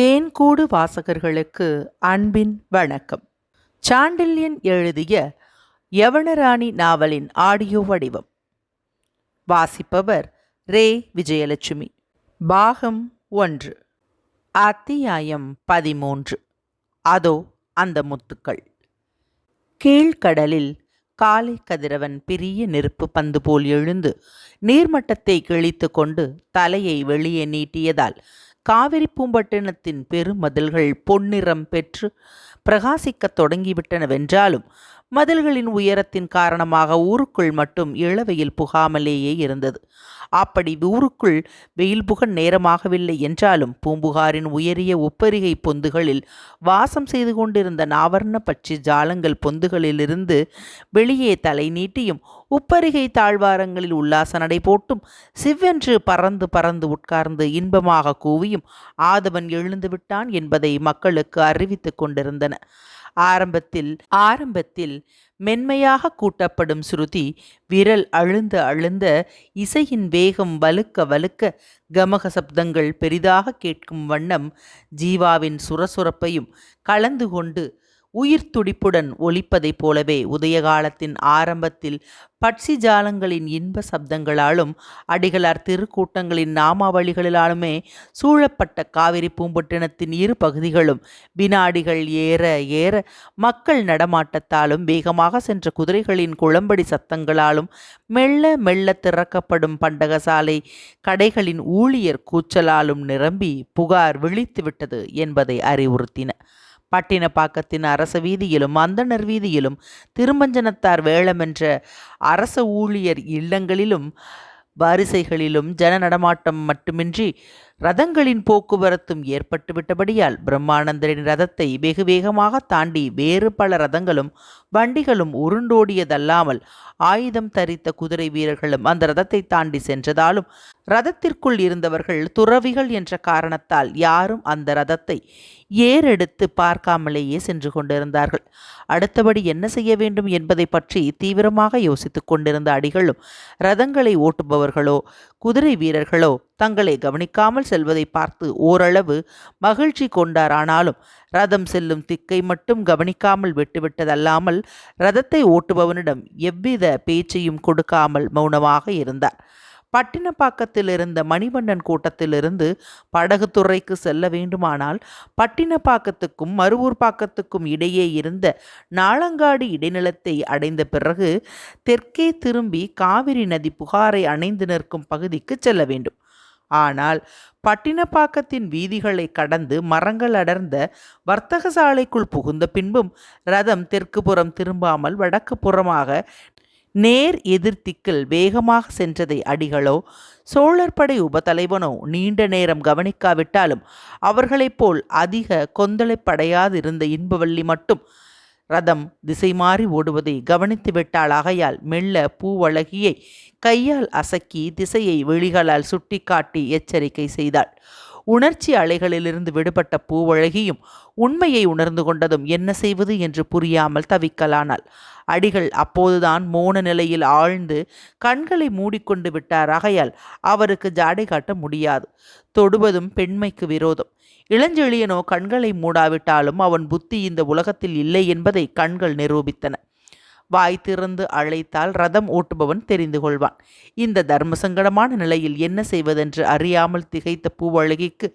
தேன்கூடு வாசகர்களுக்கு அன்பின் வணக்கம். சாண்டில்யன் எழுதிய யவனராணி நாவலின் ஆடியோ வடிவம். வாசிப்பவர் ரே. விஜயலட்சுமி. பாகம் ஒன்று. அத்தியாயம் பதிமூன்று. அதோ அந்த முத்துக்கள். கீழ்க்கடலில் காலை கதிரவன் பெரிய நெருப்பு பந்து போல் எழுந்து நீர்மட்டத்தை கிழித்து கொண்டு தலையை வெளியே நீட்டியதால் காவிரி பூம்பட்டினத்தின் பெருமதில்கள் பொன்னிறம் பெற்று பிரகாசிக்கத் தொடங்கிவிட்டனவென்றாலும் மதில்களின் உயரத்தின் காரணமாக ஊருக்குள் மட்டும் இளவெயில் புகாமலேயே இருந்தது. அப்படி ஊருக்குள் வெயில் புக நேரமாகவில்லை என்றாலும் பூம்புகாரின் உயரிய உப்பரிகை பொந்துகளில் வாசம் செய்து கொண்டிருந்த நாவர்ண பட்சி ஜாலங்கள் பொந்துகளிலிருந்து வெளியே தலை நீட்டியும் உப்பரிகை தாழ்வாரங்களில் உல்லாச நடை போட்டும் சிவ்வென்று பறந்து பறந்து உட்கார்ந்து இன்பமாக கூவியும் ஆதவன் எழுந்து விட்டான் என்பதை மக்களுக்கு அறிவித்துக் கொண்டிருந்தன. ஆரம்பத்தில் ஆரம்பத்தில் மென்மையாக கூட்டப்படும் ஸ்ருதி விரல் அழுந்த அழுந்த இசையின் வேகம் வலுக்க வலுக்க கமக சப்தங்கள் பெரிதாக கேட்கும் வண்ணம் ஜீவாவின் சுரசுரப்பையும் கலந்து கொண்டு உயிர் துடிப்புடன் ஒலிப்பதைப் போலவே உதயகாலத்தின் ஆரம்பத்தில் பட்சி ஜாலங்களின் இன்ப சப்தங்களாலும் அடிகளார் திருக்கூட்டங்களின் நாமாவளிகளிலாலுமே சூழப்பட்ட காவிரி பூம்பட்டினத்தின் இரு பகுதிகளும் வினாடிகள் ஏற ஏற மக்கள் நடமாட்டத்தாலும் வேகமாக சென்ற குதிரைகளின் குளம்படி சத்தங்களாலும் மெல்ல மெல்ல திறக்கப்படும் பண்டகசாலை கடைகளின் ஊழியர் கூச்சலாலும் நிரம்பி புகார் விழித்துவிட்டது என்பதை அறிவுறுத்தின. பட்டினப்பாக்கத்தின் அரச வீதியிலும் அந்தணர் வீதியிலும் திருமஞ்சனத்தார் வேளமென்ற அரச ஊழியர் இல்லங்களிலும் வாரிசைகளிலும் ஜன நடமாட்டம் மட்டுமின்றி ரதங்களின் போக்குவரத்தும் ஏற்பட்டுவிட்டபடியால் பிரம்மானந்தரின் ரதத்தை வெகு வேகமாக தாண்டி வேறு பல ரதங்களும் வண்டிகளும் உருண்டோடியதல்லாமல் ஆயுதம் தரித்த குதிரை வீரர்களும் அந்த ரதத்தை தாண்டி சென்றதாலும் ரதத்திற்குள் இருந்தவர்கள் துறவிகள் என்ற காரணத்தால் யாரும் அந்த ரதத்தை ஏறெடுத்து பார்க்காமலேயே சென்று கொண்டிருந்தார்கள். அடுத்தபடி என்ன செய்ய வேண்டும் என்பதை பற்றி தீவிரமாக யோசித்துக் கொண்டிருந்த அடிகளும் ரதங்களை ஓட்டுபவர்களோ குதிரை வீரர்களோ தங்களை கவனிக்காமல் செல்வதை பார்த்து ஓரளவு மகிழ்ச்சி கொண்டாரானாலும் ரதம் செல்லும் திக்கை மட்டும் கவனிக்காமல் விட்டுவிட்டதல்லாமல் ரதத்தை ஓட்டுபவனிடம் எவ்வித பேச்சையும் கொடுக்காமல் மௌனமாக இருந்தார். பட்டினப்பாக்கத்தில் இருந்த மணிவண்ணன் கூட்டத்திலிருந்து படகுத்துறைக்கு செல்ல வேண்டுமானால் பட்டினப்பாக்கத்துக்கும் மருவூர் பாக்கத்துக்கும் இடையே இருந்த நாளங்காடு இடைநிலத்தை அடைந்த பிறகு தெற்கே திரும்பி காவிரி நதி புகாரை அணைந்து நிற்கும் பகுதிக்கு செல்ல வேண்டும். ஆனால் பட்டினப்பாக்கத்தின் வீதிகளை கடந்து மரங்கள் அடர்ந்த வர்த்தக சாலைக்குள் புகுந்த பின்பும் ரதம் தெற்கு புறம் திரும்பாமல் வடக்கு புறமாக நேர் எதிர்த்திக்கில் வேகமாக சென்றதை அடிகளோ சோழர் படை உபதலைவனோ நீண்ட நேரம் கவனிக்காவிட்டாலும் அவர்களைப் போல் அதிக கொந்தளைப்படையாதிருந்த இன்பவள்ளி மட்டும் ரதம் திசை மாறி ஓடுவதை கவனித்து விட்டாள் ஆகையால் மெல்ல பூவழகியை கையால் அசக்கி திசையை விழிகளால் சுட்டிக்காட்டி எச்சரிக்கை செய்தாள். உணர்ச்சி அலைகளிலிருந்து விடுபட்ட பூவழகியும் உண்மையை உணர்ந்து கொண்டதும் என்ன செய்வது என்று புரியாமல் தவிக்கலானாள். அடிகள் அப்போதுதான் மோன நிலையில் ஆழ்ந்து கண்களை மூடிக்கொண்டு விட்டார். ஆகையால் அவருக்கு ஜாடை காட்ட முடியாது. தொடுவதும் பெண்மைக்கு விரோதம். இளஞ்செழியனோ கண்களை மூடாவிட்டாலும் அவன் புத்தி இந்த உலகத்தில் இல்லை என்பதை கண்கள் நிரூபித்தன. வாய் திறந்து அழைத்தால் ரதம் ஓட்டுபவன் தெரிந்து கொள்வான். இந்த தர்ம சங்கடமான நிலையில் என்ன செய்வதென்று அறியாமல் திகைத்த பூவழகிக்கு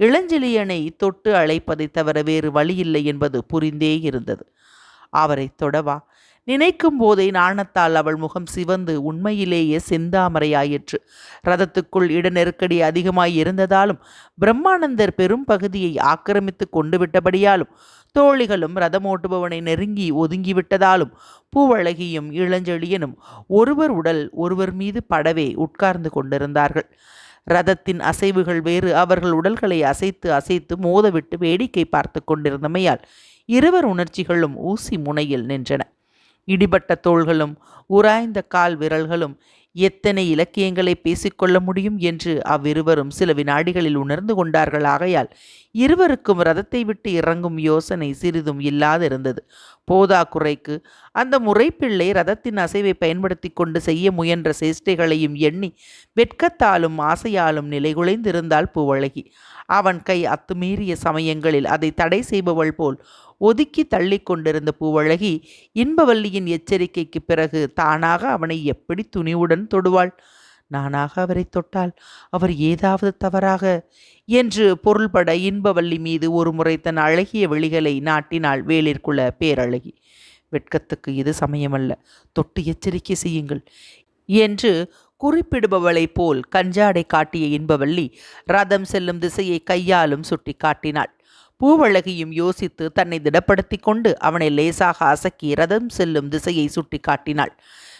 இளஞ்செழியனை தொட்டு அழைப்பதை தவிர வேறு வழியில்லை என்பது புரிந்தே இருந்தது. அவரை தொடவா. நினைக்கும் போதே நாணத்தால் அவள் முகம் சிவந்து உண்மையிலேயே செந்தாமரையாயிற்று. ரதத்துக்குள் இட நெருக்கடி அதிகமாய் இருந்ததாலும் பிரம்மானந்தர் பெரும் பகுதியை ஆக்கிரமித்து கொண்டு விட்டபடியாலும் தோழிகளும் ரதமோட்டுபவனை நெருங்கி ஒதுங்கிவிட்டதாலும் பூவழகியும் இளஞ்செழியனும் ஒருவர் உடல் ஒருவர் மீது படவே உட்கார்ந்து கொண்டிருந்தார்கள். ரதத்தின் அசைவுகள் வேறு. அவர்கள் உடல்களை அசைத்து அசைத்து மோதவிட்டு வேடிக்கை பார்த்து கொண்டிருந்தமையால் இருவர் உணர்ச்சிகளும் ஊசி முனையில் நின்றன. இடிபட்ட தோள்களும் உராய்ந்த கால் விரல்களும் எத்தனை இலக்கியங்களை பேசிக்கொள்ள முடியும் என்று அவ்விருவரும் சில வினாடிகளில் உணர்ந்து கொண்டார்கள். ஆகையால் இருவருக்கும் ரதத்தை விட்டு இறங்கும் யோசனை சிறிதும் இல்லாதிருந்தது. போதா குறைக்கு அந்த முறைப்பிள்ளை ரதத்தின் அசைவை பயன்படுத்தி கொண்டு செய்ய முயன்ற சேஷ்டைகளையும் எண்ணி வெட்கத்தாலும் ஆசையாலும் நிலைகுலைந்திருந்தாள் பூவழகி. அவன் கை அத்துமீறிய சமயங்களில் அதை தடை செய்பவள் போல் ஒதுக்கி தள்ளி கொண்டிருந்த பூவழகி இன்பவல்லியின் எச்சரிக்கைக்கு பிறகு தானாக அவனை எப்படி துணிவுடன் தொடுவாள்? நானாக அவரை தொட்டால் அவர் ஏதாவது தவறாக? என்று பொருள்பட இன்பவல்லி மீது ஒரு முறை தன் அழகிய விழிகளை நாட்டினாள் வேலிற்குள்ள பேரழகி. வெட்கத்துக்கு இது சமயமல்ல. தொட்டு எச்சரிக்கை செய்யுங்கள் என்று குறிப்பிடுபவளைப் போல் கஞ்சாடை காட்டிய இன்பவல்லி ரதம் செல்லும் திசையை கையாலும் சுட்டி காட்டினாள் பூவழகியும் யோசித்து தன்னை திடப்படுத்தி கொண்டு அவனை லேசாக அசக்கி ரதம் செல்லும் திசையை சுட்டி காட்டினாள்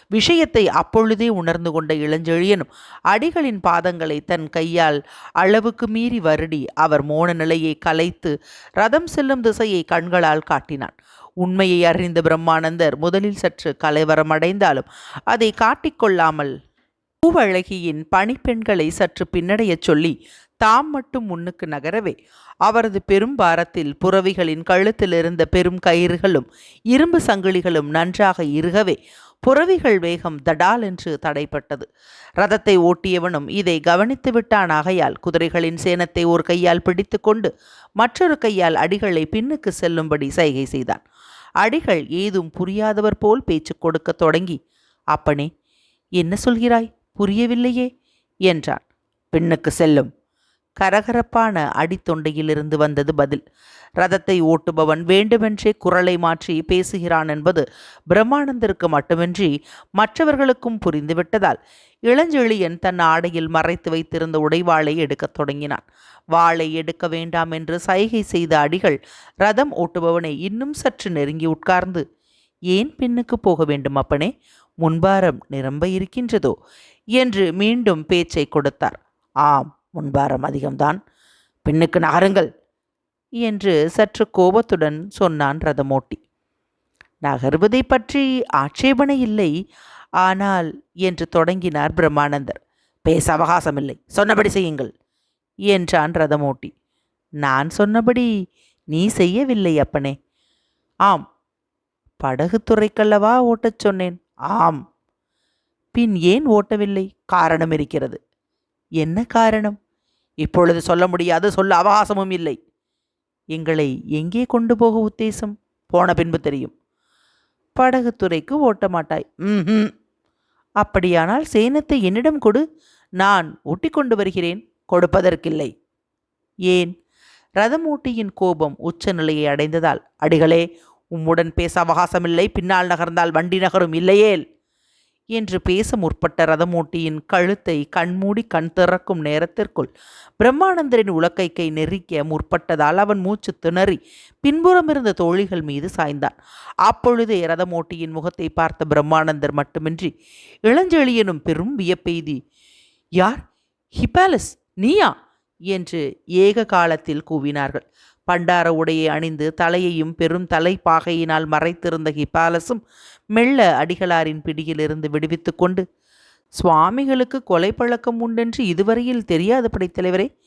விஷயத்தை அப்பொழுதே உணர்ந்து கொண்ட இளஞ்செழியனும் அடிகளின் பாதங்களை தன் கையால் அளவுக்கு மீறி வருடி அவர் மோன நிலையை கலைத்து ரதம் செல்லும் திசையை கண்களால் காட்டினான். உண்மையை அறிந்த பிரம்மானந்தர் முதலில் சற்று கலைவரமடைந்தாலும் அதை காட்டிக்கொள்ளாமல் பூவழகியின் பணிப்பெண்களை சற்று பின்னடையச் சொல்லி தாம் மட்டும் முன்னுக்கு நகரவே அவரது பெரும் பாரத்தில் புறவிகளின் கழுத்தில் இருந்த பெரும் கயிறுகளும் இரும்பு சங்கிலிகளும் நன்றாக இறுகவே புறவிகள் வேகம் தடால் என்று தடைப்பட்டது. ரதத்தை ஓட்டியவனும் இதை கவனித்து விட்டான். ஆகையால் குதிரைகளின் சேனத்தை ஒரு கையால் பிடித்து கொண்டு மற்றொரு கையால் அடிகளை பின்னுக்கு செல்லும்படி சைகை செய்தான். அடிகள் ஏதும் புரியாதவர் போல் பேச்சு கொடுக்க தொடங்கி அப்பனே என்ன சொல்கிறாய்? புரியவில்லையே என்றான் பெண்ணுக்கு செல்லும். கரகரப்பான அடித்தொண்டையிலிருந்து வந்தது பதில். ரதத்தை ஓட்டுபவன் வேண்டுமென்றே குரலை மாற்றி பேசுகிறான் என்பது பிரம்மானந்தருக்கு மட்டுமின்றி மற்றவர்களுக்கும் புரிந்துவிட்டதால் இளஞ்செழியன் தன் ஆடையில் மறைத்து வைத்திருந்த உடைவாளை எடுக்கத் தொடங்கினான். வாளை எடுக்க வேண்டாம் என்று சைகை செய்த அடிகள் ரதம் ஓட்டுபவனை இன்னும் சற்று நெருங்கி உட்கார்ந்து ஏன் பின்னுக்கு போக வேண்டும் அப்பனே? முன்பாரம் நிரம்ப இருக்கின்றதோ? என்று மீண்டும் பேச்சை கொடுத்தார். ஆம் முன்பாரம் அதிகம்தான். பின்னுக்கு நகருங்கள் என்று சற்று கோபத்துடன் சொன்னான் ரதமோட்டி நகர்வதை பற்றி ஆட்சேபனை இல்லை. ஆனால் என்று தொடங்கினார் பிரம்மானந்தர் பேச அவகாசமில்லை. சொன்னபடி செய்யுங்கள் என்றான் ரதமோட்டி நான் சொன்னபடி நீ செய்யவில்லை அப்பனே. ஆம் படகு துறைக்கல்லவா ஓட்டச் சொன்னேன்? ஆம் பின் ஏன் ஓட்டவில்லை? காரணம் இருக்கிறது. என்ன காரணம்? இப்பொழுது சொல்ல முடியாது சொல்ல அவகாசமும் இல்லை. எங்களை எங்கே கொண்டு போக உத்தேசம்? போன பின்பு தெரியும். படகுத்துறைக்கு ஓட்ட மாட்டாய் ம் அப்படியானால் சேனத்தை என்னிடம் கொடு. நான் ஒட்டி கொண்டு வருகிறேன். கொடுப்பதற்கில்லை. ஏன்? ரதமூட்டியின் கோபம் உச்ச நிலையை அடைந்ததால். அடிகளே உம்முடன் பேச அவகாசமில்லை. பின்னால் நகர்ந்தால் வண்டி நகரும். இல்லையேல்? என்று பேச முற்பட்ட ரதமூட்டியின் கழுத்தை கண்மூடி கண் திறக்கும் நேரத்திற்குள் பிரம்மானந்தரின் உலக்கைக்கை நெருக்க முற்பட்டதால் அவன் மூச்சு திணறி பின்புறம் இருந்த தோழிகள் மீது சாய்ந்தான். அப்பொழுதே ரதமூட்டியின் முகத்தை பார்த்த பிரம்மானந்தர் மட்டுமின்றி இளஞ்செழியனும் பெரும் வியப்பெய்தி யார்? ஹிபாலஸ்? நீயா? என்று ஏக காலத்தில் கூவினார்கள். பண்டார உடையை அணிந்து தலையையும் பெரும் தலைப்பாகையினால் மறைத்திருந்த ஹிபாலஸும் மெல்ல அடிகளாரின் பிடியிலிருந்து விடுவித்து கொண்டு சுவாமிகளுக்கு கொலை பழக்கம் உண்டென்று இதுவரையில் தெரியாத படைத்தலைவரே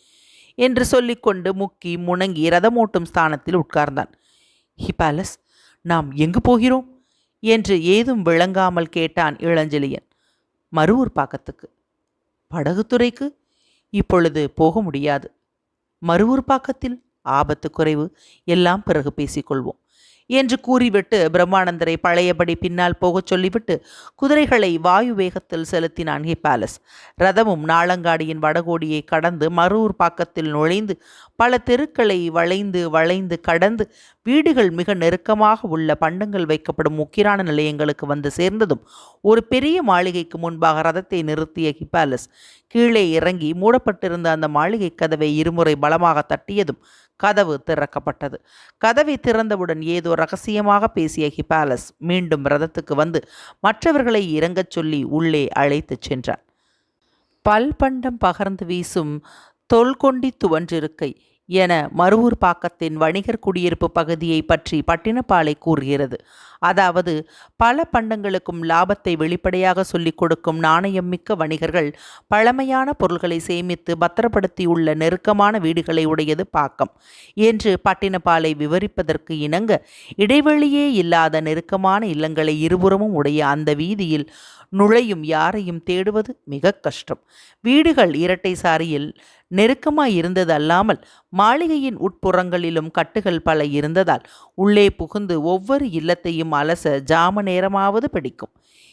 என்று சொல்லிக்கொண்டு முக்கி முணங்கி ரதமோட்டும் ஸ்தானத்தில் உட்கார்ந்தான். ஹிபாலஸ் நாம் எங்கு போகிறோம்? என்று ஏதும் விளங்காமல் கேட்டான் இளஞ்செழியன் மறுவூர் பாக்கத்துக்கு. படகுத்துறைக்கு? இப்பொழுது போக முடியாது. மறுவூர் பாக்கத்தில்? ஆபத்து குறைவு எல்லாம் பிறகு பேசிக்கொள்வோம். என்று கூறிவிட்டு பிரம்மானந்தரை பழையபடி பின்னால் போகச் சொல்லிவிட்டு குதிரைகளை வாயு வேகத்தில் செலுத்தினான் ஹிப்பாலஸ் ரதமும் நாளங்காடியின் வடகோடியை கடந்து மரூர் பாக்கத்தில் நுழைந்து பல தெருக்களை வளைந்து வளைந்து கடந்து வீடுகள் மிக நெருக்கமாக உள்ள பண்டங்கள் வைக்கப்படும் முக்கிரான நிலையங்களுக்கு வந்து சேர்ந்ததும் ஒரு பெரிய மாளிகைக்கு முன்பாக ரதத்தை நிறுத்திய ஹிப்பாலஸ் கீழே இறங்கி மூடப்பட்டிருந்த அந்த மாளிகை கதவை இருமுறை பலமாக தட்டியதும் கதவு திறக்கப்பட்டது. கதவை திறந்தவுடன் ஏதோ ரகசியமாக பேசிய ஹிபாலஸ் மீண்டும் ரதத்துக்கு வந்து மற்றவர்களை இறங்கச் சொல்லி உள்ளே அழைத்துச் சென்றார் பல்பண்டம் பகர்ந்து வீசும் தொல்கொண்டி துவன்றிருக்கை என மருவூர் பாக்கத்தின் வணிகர் குடியிருப்பு பகுதியை பற்றி பட்டினப்பாலை கூறுகிறது. அதாவது பல பண்டங்களுக்கும் லாபத்தை வெளிப்படையாக சொல்லிக் கொடுக்கும் நாணயம் மிக்க வணிகர்கள் பழமையான பொருள்களை சேமித்து பத்திரப்படுத்தியுள்ள நெருக்கமான வீடுகளை உடையது பாக்கம். என்று பட்டினப்பாலை விவரிப்பதற்கு இணங்க இடைவெளியே இல்லாத நெருக்கமான இல்லங்களை இருபுறமும் உடைய அந்த வீதியில் நுழையும் யாரையும் தேடுவது மிக கஷ்டம். வீடுகள் இரட்டை சாரியில் நெருக்கமாய் இருந்தது அல்லாமல் மாளிகையின் உட்புறங்களிலும் கட்டுகள் பல இருந்ததால் உள்ளே புகுந்து ஒவ்வொரு இல்லத்தையும் அலச ஜாம நேரமாவது பிடிக்கும்.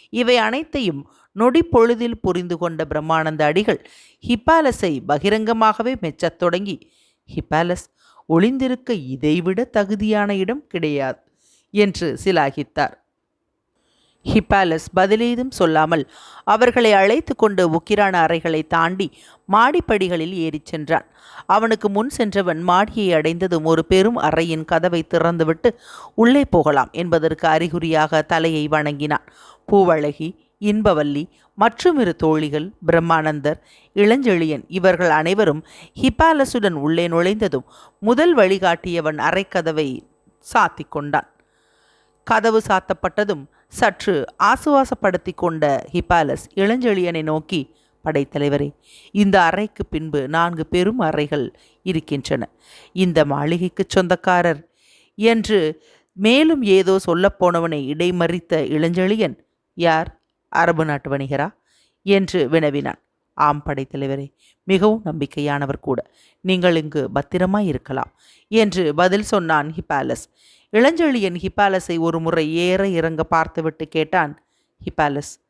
இவை அனைத்தையும் நொடி பொழுதில் புரிந்து கொண்ட பிரம்மானந்த அடிகள் ஹிப்பாலஸை பகிரங்கமாகவே மெச்சத் தொடங்கி ஹிப்பாலஸ் ஒளிந்திருக்க இதைவிட தகுதியான இடம் கிடையாது என்று சிலாகித்தார். ஹிப்பாலஸ் பதிலேதும் சொல்லாமல் அவர்களை அழைத்து கொண்டு உக்கிரான அறைகளை தாண்டி மாடிப்படிகளில் ஏறிச் சென்றான். அவனுக்கு முன் சென்றவன் மாடியை அடைந்ததும் ஒரு பெரும் அறையின் கதவை திறந்துவிட்டு உள்ளே போகலாம் என்பதற்கு அறிகுறியாக தலையை வணங்கினான். பூவழகி இன்பவல்லி மற்றும் இரு தோழிகள் பிரம்மானந்தர் இளஞ்செழியன் இவர்கள் அனைவரும் ஹிபாலசுடன் உள்ளே நுழைந்ததும் முதல் வழிகாட்டியவன் அறைக்கதவை சாத்திக் கொண்டான். கதவு சாத்தப்பட்டதும் சற்று ஆசுவாசப்படுத்தி கொண்ட ஹிப்பாலஸ் இளஞ்செழியனை நோக்கி படைத்தலைவரே இந்த அறைக்கு பின்பு நான்கு பெரும் அறைகள் இருக்கின்றன. இந்த மாளிகைக்குச் சொந்தக்காரர் என்று மேலும் ஏதோ சொல்லப்போனவனை இடைமறித்த இளஞ்செழியன் யார்? அரபு நாட்டு வணிகரா? என்று வினவினான். ஆம் படைத்தலைவரே மிகவும் நம்பிக்கையானவர் கூட. நீங்கள் இங்கு பத்திரமாய் இருக்கலாம் என்று பதில் சொன்னான் ஹிபாலஸ் இளஞ்செழியன் ஹிபாலஸை ஒரு முறை ஏற இறங்க பார்த்துவிட்டு கேட்டான் ஹிபாலஸ்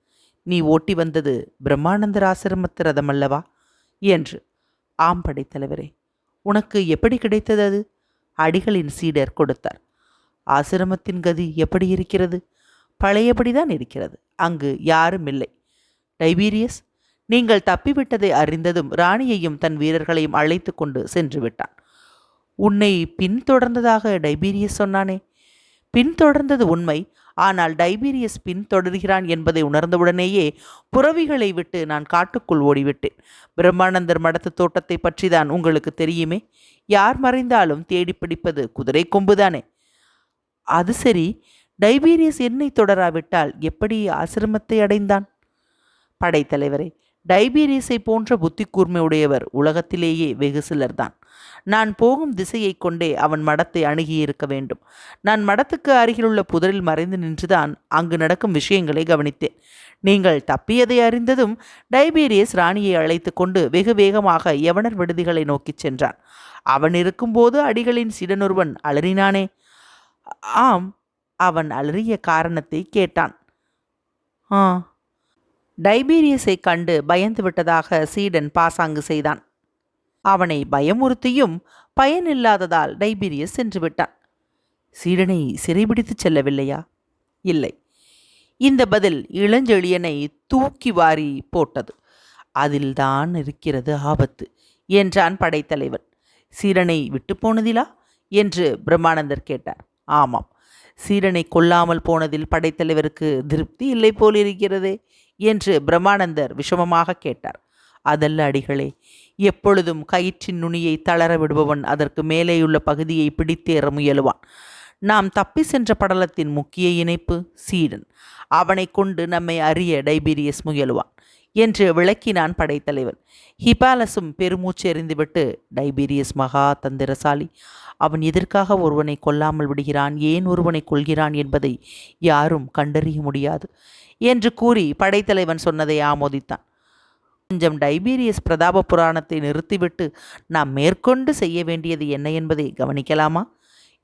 நீ ஓட்டி வந்தது பிரம்மானந்தர் ஆசிரமத்து ரதம் அல்லவா என்று. ஆம் படைத்தலைவரே உனக்கு எப்படி கிடைத்தது அது? அடிகளின் சீடர் கொடுத்தார். ஆசிரமத்தின் கதி எப்படி இருக்கிறது? பழையபடிதான் இருக்கிறது. அங்கு யாரும் இல்லை. டைபீரியஸ் நீங்கள் தப்பிவிட்டதை அறிந்ததும் ராணியையும் தன் வீரர்களையும் அழைத்து கொண்டு சென்று விட்டான். உன்னை பின்தொடர்ந்ததாக டைபீரியஸ் சொன்னானே. பின்தொடர்ந்தது உண்மை. ஆனால் டைபீரியஸ் பின்தொடர்கிறான் என்பதை உணர்ந்தவுடனேயே புறவிகளை விட்டு நான் காட்டுக்குள் ஓடிவிட்டேன். பிரம்மானந்தர் மடத்து தோட்டத்தை பற்றி தான் உங்களுக்கு தெரியுமே? யார் மறைந்தாலும் தேடி பிடிப்பது குதிரை கொம்புதானே? அது சரி டைபீரியஸ் என்னை தொடராவிட்டால் எப்படி ஆசிரமத்தை அடைந்தான்? படைத்தலைவரே டைபீரியஸை போன்ற புத்தி கூர்மையுடையவர் உலகத்திலேயே வெகு சிலர்தான். நான் போகும் திசையை கொண்டே அவன் மடத்தை அணுகியிருக்க வேண்டும். நான் மடத்துக்கு அருகிலுள்ள புதரில் மறைந்து நின்றுதான் அங்கு நடக்கும் விஷயங்களை கவனித்தேன். நீங்கள் தப்பியதை அறிந்ததும் டைபீரியஸ் ராணியை அழைத்து கொண்டு வெகு வேகமாக யவனர் விடுதிகளை நோக்கிச் சென்றான். அவன் இருக்கும்போது அடிகளின் சிடனொருவன் அலறினானே. ஆம் அவன் அலறிய காரணத்தை கேட்டான். ஆ. டைபீரியஸை கண்டு பயந்து விட்டதாக சீடன் பாசாங்கு செய்தான். அவனை பயமுறுத்தியும் பயனில்லாததால் டைபீரியஸ் சென்று விட்டான் சீடனை சிறைபிடித்துச் செல்லவில்லையா? இல்லை. இந்த பதில் இளஞ்செழியனை தூக்கி வாரி போட்டது. அதில்தான் இருக்கிறது ஆபத்து என்றான் படைத்தலைவன். சீரனை விட்டு போனதிலா? என்று பிரம்மானந்தர் கேட்டார். ஆமாம். சீரனை கொல்லாமல் போனதில் படைத்தலைவருக்கு திருப்தி இல்லை போலிருக்கிறதே என்று பிரம்மானந்தர் விஷமமாக கேட்டார். அதல்ல அடிகளே எப்பொழுதும் கயிற்றின் நுனியை தளர விடுபவன் அதற்கு மேலேயுள்ள பகுதியை பிடித்தேற முயலுவான். நாம் தப்பி சென்ற படலத்தின் முக்கிய இணைப்பு சீடன். அவனை கொண்டு நம்மை அறிய டைபீரியஸ் முயலுவான் என்று விளக்கினான் படைத்தலைவன். ஹிபாலஸும் பெருமூச்சு எறிந்துவிட்டு டைபீரியஸ் மகா தந்திரசாலி அவன் எதற்காக ஒருவனை கொல்லாமல் விடுகிறான்? ஏன் ஒருவனை கொள்கிறான் என்பதை யாரும் கண்டறிய முடியாது என்று கூறி படைத்தலைவன் சொன்னதை ஆமோதித்தான். கொஞ்சம் டைபீரியஸ் பிரதாப புராணத்தை நிறுத்திவிட்டு நாம் மேற்கொண்டு செய்ய வேண்டியது என்ன என்பதை கவனிக்கலாமா?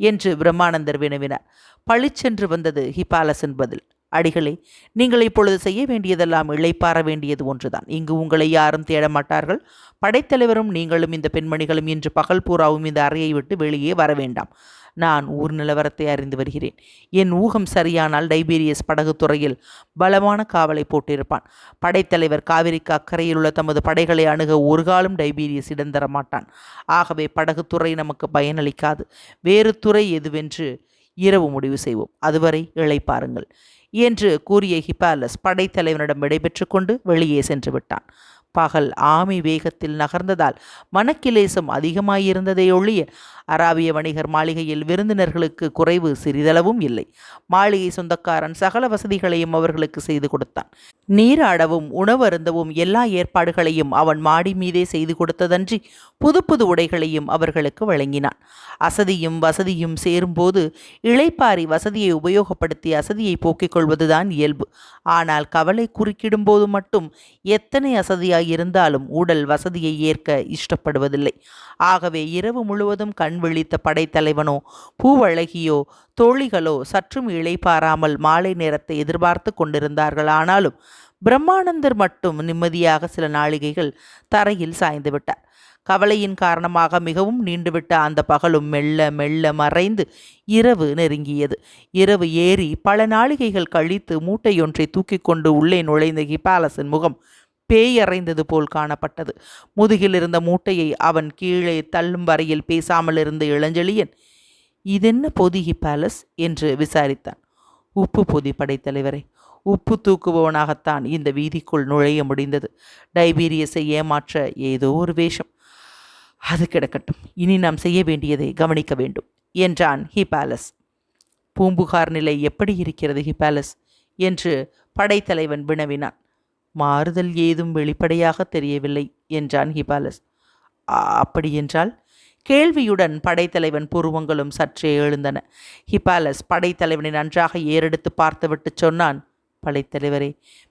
என்று பிரம்மானந்தர் வினவினார். பளிச்சென்று வந்தது ஹிபாலசன் பதில். அடிகளே நீங்கள் இப்பொழுது செய்ய வேண்டியதெல்லாம் இளைப்பாற வேண்டியது ஒன்றுதான். இங்கு உங்களை யாரும் தேட மாட்டார்கள் படைத்தலைவரும் நீங்களும் இந்த பெண்மணிகளும் இன்று பகல் பூராவும் இந்த அறையை விட்டு வெளியே வர வேண்டாம். நான் ஊர் நிலவரத்தை அறிந்து வருகிறேன். என் ஊகம் சரியானால் டைபீரியஸ் படகு துறையில் பலமான காவலை போட்டிருப்பான். படைத்தலைவர் காவிரிக்கு அக்கறையில் உள்ள தமது படைகளை அணுக ஒரு காலம் டைபீரியஸ் இடம் தர மாட்டான். ஆகவே படகுத்துறை நமக்கு பயனளிக்காது. வேறு துறை எதுவென்று இரவு முடிவு செய்வோம். அதுவரை இழைப்பாருங்கள் என்று கூறிய ஹிபாலஸ் படைத்தலைவனிடம் விடைபெற்று கொண்டு வெளியே சென்று விட்டான். பகல் ஆமை வேகத்தில் நகர்ந்ததால் மனக்கிலேசம் அதிகமாயிருந்ததை ஒழிய அராபிய வணிகர் மாளிகையில் விருந்தினர்களுக்கு குறைவு சிறிதளவும் இல்லை. மாளிகை சொந்தக்காரன் சகல வசதிகளையும் அவர்களுக்கு செய்து கொடுத்தான். நீராடவும் உணவருந்தவும் எல்லா ஏற்பாடுகளையும் அவன் மாடி மீதே செய்து கொடுத்ததன்றி புது புது உடைகளையும் அவர்களுக்கு வழங்கினான். அசதியும் வசதியும் சேரும்போது இளைப்பாரி வசதியை உபயோகப்படுத்தி அசதியை போக்கிக் கொள்வதுதான் இயல்பு. ஆனால் கவலை குறுக்கிடும் போது மட்டும் எத்தனை அசதியாக இருந்தாலும் உடல் வசதியை ஏற்க இஷ்டப்படுவதில்லை. ஆகவே இரவு முழுவதும் கண் விழித்த படைத்தலைவனோ பூவழகியோ தோழிகளோ சற்றும் இளைப்பாராமல் மாலை நேரத்தை எதிர்பார்த்து கொண்டிருந்தார்கள். ஆனாலும் பிரம்மானந்தர் மட்டும் நிம்மதியாக சில நாளிகைகள் தரையில் சாய்ந்து விட்டார். கவலையின் காரணமாக மிகவும் நீண்டுவிட்ட அந்த பகலும் மெல்ல மெல்ல மறைந்து இரவு நெருங்கியது. இரவு ஏறி பல நாளிகைகள் கழித்து மூட்டையொன்றை தூக்கிக் கொண்டு உள்ளே நுழைந்த ஹிபாலசின் முகம் பேயறைந்தது போல் காணப்பட்டது. முதுகில் இருந்த மூட்டையை அவன் கீழே தள்ளும் வரையில் பேசாமல் இருந்த இளஞ்செழியன் இதென்ன பொதி ஹிபாலஸ் என்று விசாரித்தான். உப்பு பொதி படைத்தலைவரே உப்பு தூக்குபவனாகத்தான் இந்த வீதிக்குள் நுழைய முடிந்தது. டைபீரியஸை ஏமாற்ற ஏதோ ஒரு வேஷம். அது கிடக்கட்டும். இனி நாம் செய்ய வேண்டியதை கவனிக்க வேண்டும் என்றான் ஹிபாலஸ் பூம்புகார் நிலை எப்படி இருக்கிறது ஹிபாலஸ் என்று படைத்தலைவன் வினவினான். மாறுதல் ஏதும் வெளிப்படையாக தெரியவில்லை என்றான் ஹிபாலஸ். அப்படியென்றால் கேள்வியுடன் படைத்தலைவன் புருவங்களும் சற்றே எழுந்தன. ஹிபாலஸ் படைத்தலைவனை நன்றாக ஏறெடுத்து பார்த்துவிட்டு சொன்னான் படைத்தலைவரே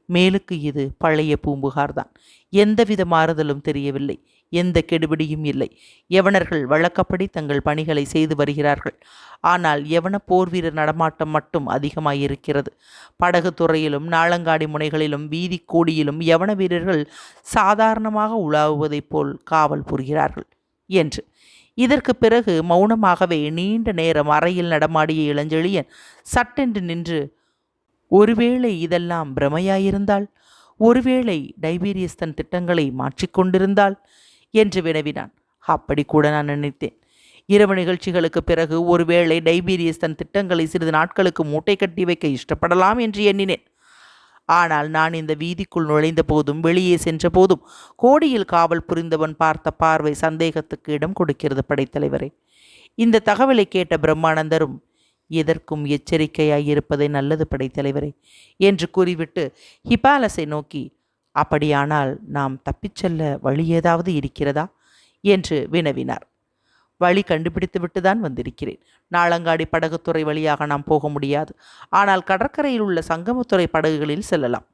மேலுக்கு இது பழைய பூம்புகார்தான். எந்தவித மாறுதலும் தெரியவில்லை. எந்த கெடுபிடியும் இல்லை. யவனர்கள் வழக்கப்படி தங்கள் பணிகளை செய்து வருகிறார்கள். ஆனால் யவன போர் வீரர் நடமாட்டம் மட்டும் அதிகமாயிருக்கிறது. படகு துறையிலும் நாளங்காடி முனைகளிலும் வீதி கோடியிலும் யவன வீரர்கள் சாதாரணமாக உலாவுவதைப் போல் காவல் புரிகிறார்கள் என்று. இதற்கு பிறகு மௌனமாகவே நீண்ட நேரம் அறையில் நடமாடிய இளஞ்செழியன் சட்டென்று நின்று ஒருவேளை இதெல்லாம் பிரமையாயிருந்தால்? ஒருவேளை டைபீரியஸ் தன் திட்டங்களை மாற்றிக்கொண்டிருந்தால்? என்று வினவினான். அப்படி கூட நான் நினைத்தேன். இரவு நிகழ்ச்சிகளுக்கு பிறகு ஒருவேளை டைபீரியஸ் தன் திட்டங்களை சிறிது நாட்களுக்கு மூட்டை கட்டி வைக்க இஷ்டப்படலாம் என்று எண்ணினேன். ஆனால் நான் இந்த வீதிக்குள் நுழைந்த போதும் வெளியே சென்ற போதும் கோடியில் காவல் புரிந்தவன் பார்த்த பார்வை சந்தேகத்துக்கு இடம் கொடுக்கிறது படைத்தலைவரே. இந்த தகவலை கேட்ட பிரம்மானந்தரும் எதற்கும் எச்சரிக்கையாயிருப்பதே நல்லது படைத்தலைவரே என்று கூறிவிட்டு ஹிபாலஸை நோக்கி அப்படியானால் நாம் தப்பிச் செல்ல வழி ஏதாவது இருக்கிறதா? என்று வினவினார். வழி கண்டுபிடித்து தான் வந்திருக்கிறேன். நாளங்காடி படகுத்துறை வழியாக நாம் போக முடியாது. ஆனால் கடற்கரையில் உள்ள சங்கமத்துறை படகுகளில் செல்லலாம்.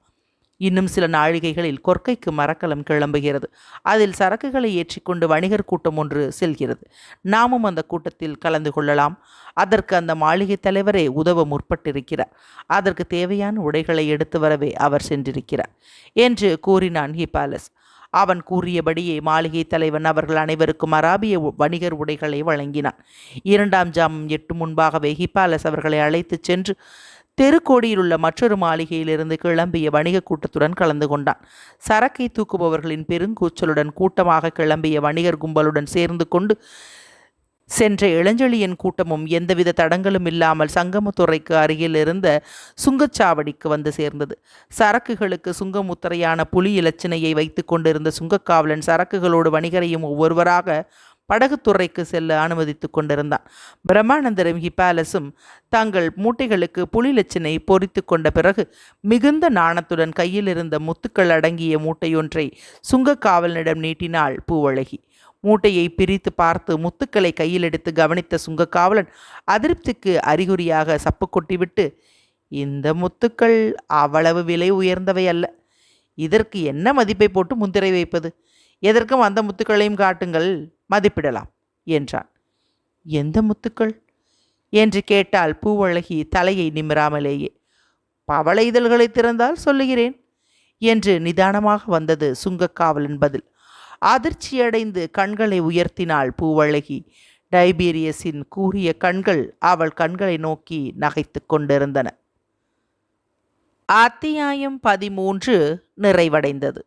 இன்னும் சில நாழிகைகளில் கொற்கைக்கு மரக்கலம் கிளம்புகிறது. அதில் சரக்குகளை ஏற்றிக்கொண்டு வணிகர் கூட்டம் ஒன்று செல்கிறது. நாமும் அந்த கூட்டத்தில் கலந்து கொள்ளலாம். அதற்கு அந்த மாளிகை தலைவரே உதவ முற்பட்டிருக்கிறார். அதற்கு தேவையான உடைகளை எடுத்து வரவே அவர் சென்றிருக்கிறார் என்று கூறினான் ஹிபாலஸ். அவன் கூறியபடியே மாளிகை தலைவன் அவர்கள் அனைவருக்கும் அராபிய வணிகர் உடைகளை வழங்கினான். இரண்டாம் ஜாமம் எட்டு முன்பாகவே ஹிபாலஸ் அவர்களை அழைத்துச் சென்று தெருக்கோடியில் உள்ள மற்றொரு மாளிகையிலிருந்து கிளம்பிய வணிக கூட்டத்துடன் கலந்து கொண்டான். சரக்கை தூக்குபவர்களின் பெருங்கூச்சலுடன் கூட்டமாக கிளம்பிய வணிகர் கும்பலுடன் சேர்ந்து கொண்டு சென்ற இளஞ்செழியன் கூட்டமும் எந்தவித தடங்களும் இல்லாமல் சங்கமத்துறைக்கு அருகில் இருந்த சுங்கச்சாவடிக்கு வந்து சேர்ந்தது. சரக்குகளுக்கு சுங்கமுத்திரையான புலி இலச்சினையை வைத்து கொண்டிருந்த சுங்கக்காவலன் சரக்குகளோடு வணிகரையும் ஒவ்வொருவராக படகுத்துறைக்கு செல்ல அனுமதித்து கொண்டிருந்தான். பிரம்மானந்தரும் ஹிபாலஸும் தங்கள் மூட்டைகளுக்கு புலிலச்சினை பொறித்து கொண்ட பிறகு மிகுந்த நாணத்துடன் கையில் இருந்த முத்துக்கள் அடங்கிய மூட்டையொன்றை சுங்கக்காவலனிடம் நீட்டினாள் பூவழகி. மூட்டையை பிரித்து பார்த்து முத்துக்களை கையில் எடுத்து கவனித்த சுங்கக்காவலன் அதிருப்திக்கு அறிகுறியாக சப்பு கொட்டிவிட்டு இந்த முத்துக்கள் அவ்வளவு விலை உயர்ந்தவை அல்ல. இதற்கு என்ன மதிப்பை போட்டு முத்திரை வைப்பது? எதற்கும் அந்த முத்துக்களையும் காட்டுங்கள். மதிப்பிடலாம் என்றான். எந்த முத்துக்கள்? என்று கேட்டால் பூவழகி தலையை நிமிராமலேயே. பவள இதழ்களை திறந்தால் சொல்லுகிறேன் என்று நிதானமாக வந்தது சுங்கக்காவலன் பதில். அதிர்ச்சியடைந்து கண்களை உயர்த்தினாள் பூவழகி. டைபீரியஸின் கூறிய கண்கள் அவள் கண்களை நோக்கி நகைத்து கொண்டிருந்தன. அத்தியாயம் பதிமூன்று நிறைவடைந்தது.